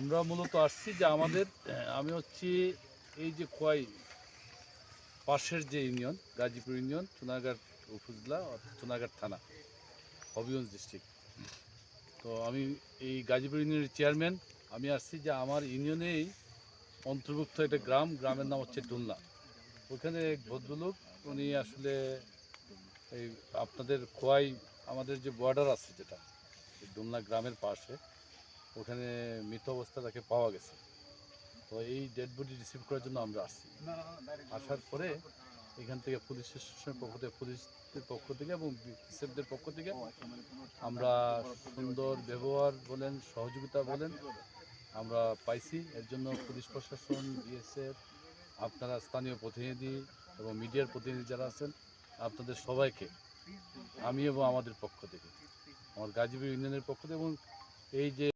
আমরা মূলত আসছি যে আমাদের আমি হচ্ছি এই যে খোয়াই পাশের যে ইউনিয়ন, গাজীপুর ইউনিয়ন, চুনারঘাট উপজেলা চুনারঘাট থানা, হবিগঞ্জ ডিস্ট্রিক্ট তো আমি এই গাজীপুর ইউনিয়নের চেয়ারম্যান আমি আসছি যে আমার ইউনিয়নেই অন্তর্ভুক্ত একটা গ্রাম, গ্রামের নাম হচ্ছে ডুলনা। ওখানে এক ভদ্রলোক, উনি আসলে এই আপনাদের খোয়াই, আমাদের যে বর্ডার আছে যেটা ডুলনা গ্রামের পাশে ওখানে মৃত অবস্থা তাকে পাওয়া গেছে। তো এই ডেড বডি রিসিভ করার জন্য আমরা আসছি। আসার পরে এখান থেকে পুলিশ স্টেশনের পক্ষ থেকে পুলিশের পক্ষ থেকে এবং বিএসএফদের পক্ষ থেকে আমরা সুন্দর ব্যবহার বলেন সহযোগিতা বলেন আমরা পাইছি। এর জন্য পুলিশ প্রশাসন বিএসএফ আপনারা স্থানীয় প্রতিনিধি এবং মিডিয়ার প্রতিনিধি যারা আছেন আপনাদের সবাইকে আমি এবং আমাদের পক্ষ থেকে আমার গাজীপুর ইউনিয়নের পক্ষ থেকে এবং এই যে